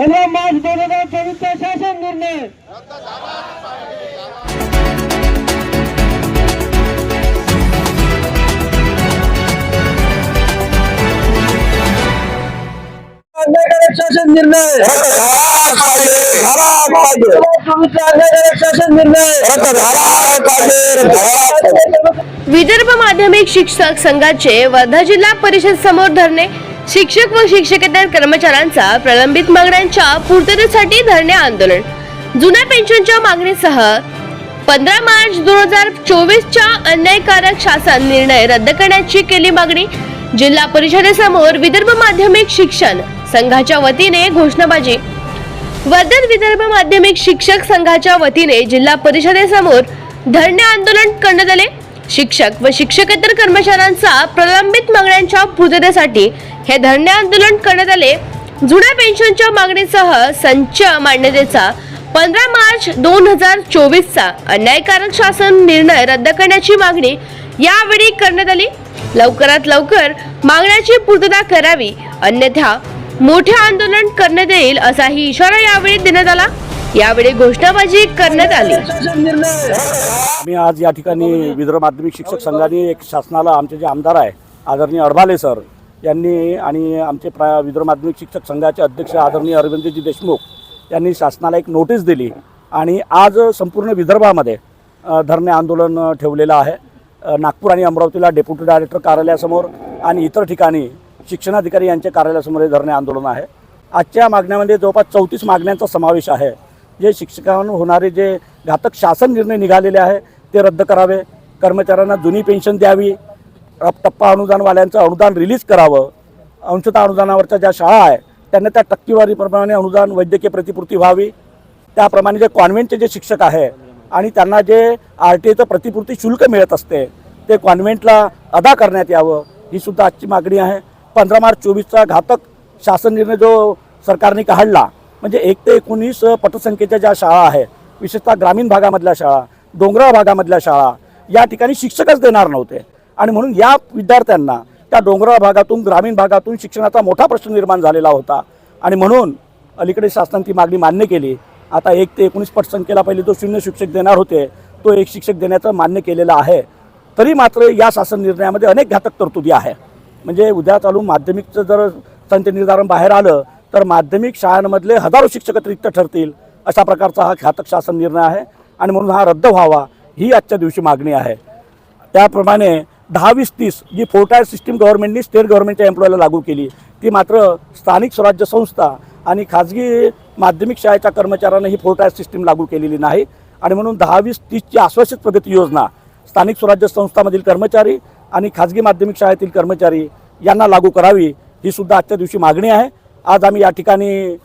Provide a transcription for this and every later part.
पंधरा मार्च दोन हजार चोवीसचा शासन निर्णय अन्यायकारक शासन निर्णय चोवीसचा अन्यायकारक शासन निर्णय विदर्भ माध्यमिक शिक्षक संघाचे वर्धा जिल्हा परिषद समोर धरणे शिक्षक व शिक्षकेतर कर्मचाऱ्यांचा प्रलंबित मागण्यांच्या पूर्ततेसाठी धरणे आंदोलन. जुन्या पेन्शनच्या मागणीसह पंधरा मार्च दोन हजार चोवीसच्या अन्यायकारक शासन निर्णय रद्द करण्याची केली मागणी. जिल्हा परिषदेसमोर विदर्भ माध्यमिक शिक्षण संघाच्या वतीने घोषणाबाजी. वर्धन विदर्भ माध्यमिक शिक्षक संघाच्या वतीने जिल्हा परिषदेसमोर धरणे आंदोलन करण्यात आले. शिक्षक व शिक्षकेतर कर्मचाऱ्यांचा प्रलंबित मागण्यांच्या पूर्ततेसाठी हे धरणे आंदोलन करण्यात आले. जुन्या पेन्शनच्या मागणीसह संच मान्यतेचा पंधरा मार्च दोन हजार चोवीसचा अन्यायकारक शासन निर्णय रद्द करण्याची मागणी यावेळी करण्यात आली. लवकरात लवकर मागण्याची पूर्तता करावी अन्यथा मोठे आंदोलन करण्यात येईल असाही इशारा यावेळी देण्यात आला. यावेळी घोषणाबाजी करण्यात आली. मी आज या ठिकाणी विदर्भ माध्यमिक शिक्षक संघाने एक शासनाला आमचे जे आमदार आहे आदरणीय अडभाले सर यांनी आणि आमचे प्रा विदर्भ माध्यमिक शिक्षक संघाचे अध्यक्ष आदरणीय अरविंदजी देशमुख यांनी शासनाला एक नोटीस दिली आणि आज संपूर्ण विदर्भामध्ये धरणे आंदोलन ठेवलेलं आहे. नागपूर आणि अमरावतीला डेप्युटी डायरेक्टर कार्यालयासमोर आणि इतर ठिकाणी शिक्षणाधिकारी यांच्या कार्यालयासमोर हे धरणे आंदोलन आहे. आजच्या मागण्यामध्ये जवळपास चौतीस मागण्यांचा समावेश आहे. जे शिक्षकांवर होणारे जे घातक शासन निर्णय निघालेले आहे ते रद्द करावे. कर्मचाऱ्यांना जुनी पेन्शन द्यावी. टप्पा अनुदानवाल्यांचं अनुदान रिलीज करावं. अंशतः अनुदानावरच्या ज्या शाळा आहे त्यांना त्या टक्केवारीप्रमाणे अनुदान वैद्यकीय प्रतिपूर्ती व्हावी. त्याप्रमाणे जे कॉन्व्हेंटचे जे शिक्षक आहे आणि त्यांना जे आर टी एचं प्रतिपूर्ती शुल्क मिळत असते ते कॉन्व्हेंटला अदा करण्यात यावं ही सुद्धा आजची मागणी आहे. पंधरा मार्च चोवीसचा घातक शासन निर्णय जो सरकारने काढला म्हणजे एक ते एकोणीस पटसंख्येच्या ज्या शाळा आहे विशेषतः ग्रामीण भागामधल्या शाळा डोंगराळ भागामधल्या शाळा या ठिकाणी शिक्षकच देणार नव्हते. आणि म्हणून या विद्यार्थ्यांना त्या डोंगराळ भागातून ग्रामीण भागातून शिक्षणाचा मोठा प्रश्न निर्माण झालेला होता. आणि म्हणून अलीकडे शासनाने ती मागणी मान्य केली. आता एक ते एकोणीस पटसंख्येला पहिले तो शून्य शिक्षक देणार होते. तो एक शिक्षक देण्याचं मान्य केलेलं आहे. तरी मात्र या शासन निर्णयामध्ये अनेक घातक तरतुदी आहे. म्हणजे उद्या चालू माध्यमिकचं जर संच निर्धारण बाहेर आलं तर माध्यमिक शाळांमधले हजारो शिक्षक रिक्त ठरतील अशा प्रकारचा हा घातक शासन निर्णय आहे. आणि म्हणून हा रद्द व्हावा ही आजच्या दिवशी मागणी आहे. त्याप्रमाणे दहा वीस तीस जी फोर टायर सिस्टीम गव्हर्नमेंटनी स्टेट गव्हर्नमेंटच्या एम्प्लॉयला लागू केली. ती मात्र स्थानिक स्वराज्य संस्था आणि खाजगी माध्यमिक शाळेच्या कर्मचाऱ्यांना ही फोर टायर सिस्टीम लागू केलेली नाही. आणि म्हणून दहा वीस तीसची आश्वासित प्रगती योजना स्थानिक स्वराज्य संस्थामधील कर्मचारी आणि खाजगी माध्यमिक शाळेतील कर्मचारी यांना लागू करावी ही सुद्धा आजच्या दिवशी मागणी आहे. आज आम्ही या ठिकाणी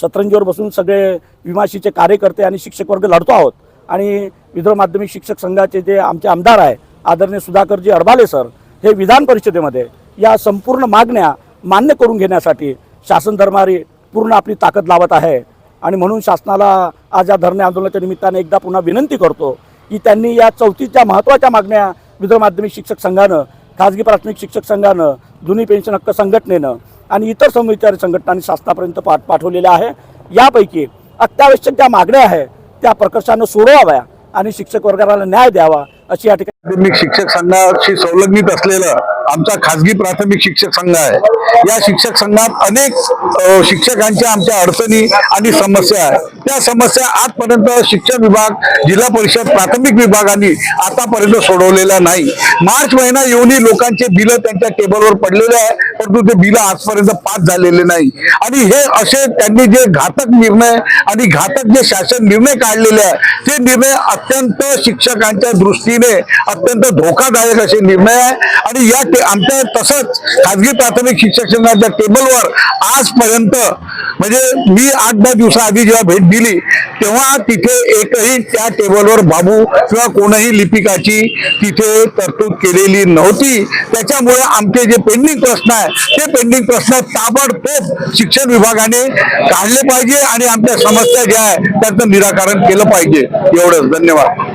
सतरंजीवर बसून सगळे विमाशीचे कार्यकर्ते आणि शिक्षक वर्ग लढतो आहोत. आणि विदर्भ माध्यमिक शिक्षक संघाचे जे आमचे आमदार आहे आदरणीय सुधाकरजी अडबाले सर हे विधान परिषदेमध्ये या संपूर्ण मागण्या मान्य करून घेण्यासाठी शासन दरबारी पूर्ण आपली ताकद लावत आहे. आणि म्हणून शासनाला आज या धरणे आंदोलनाच्या निमित्ताने एकदा पुन्हा विनंती करतो की त्यांनी या चौथीच्या महत्त्वाच्या मागण्या विदर्भ माध्यमिक शिक्षक संघानं खाजगी प्राथमिक शिक्षक संघानं जुनी पेन्शन हक्क संघटनेनं आणि इतर समविचारी संघटनांनी शासनापर्यंत पाठ पाठवलेल्या आहे. यापैकी अत्यावश्यक ज्या मागण्या आहेत त्या प्रकर्षानं सोडवाव्या आणि शिक्षक वर्गाला न्याय द्यावा अशी या ठिकाणी शिक्षक संघाशी संलग्नित असलेलं आमचा खाजगी प्राथमिक शिक्षक संघ आहे. या शिक्षक संघात अनेक शिक्षकांच्या आमच्या अडचणी आणि समस्या आहे. त्या समस्या आजपर्यंत शिक्षण विभाग जिल्हा परिषद प्राथमिक विभागाने आतापर्यंत सोडवलेल्या नाही. मार्च महिना येऊनही लोकांचे बिलं त्यांच्या टेबलवर पडलेले आहे परंतु ते बिलं आजपर्यंत पास झालेले नाही. आणि हे असे त्यांनी जे घातक निर्णय आणि घातक जे शासन निर्णय काढलेले आहे ते निर्णय अत्यंत शिक्षकांच्या दृष्टीने अत्यंत धोकादायक असे निर्णय आहे. आणि या ते आमच्या तसंच खाजगी प्राथमिक शिक्षक संघाच्या टेबलवर आजपर्यंत म्हणजे मी आठ दहा दिवसाआधी जेव्हा भेट दिली तेव्हा तिथे एकही त्या टेबलवर बाबू किंवा कोणही लिपिकाची तिथे तरतूद केलेली नव्हती. त्याच्यामुळे आमचे जे पेंडिंग प्रश्न आहे ते पेंडिंग प्रश्न ताबडतोब शिक्षण विभागाने काढले पाहिजे आणि आमच्या समस्या ज्या आहे त्याचं निराकरण केलं पाहिजे. एवढंच. धन्यवाद.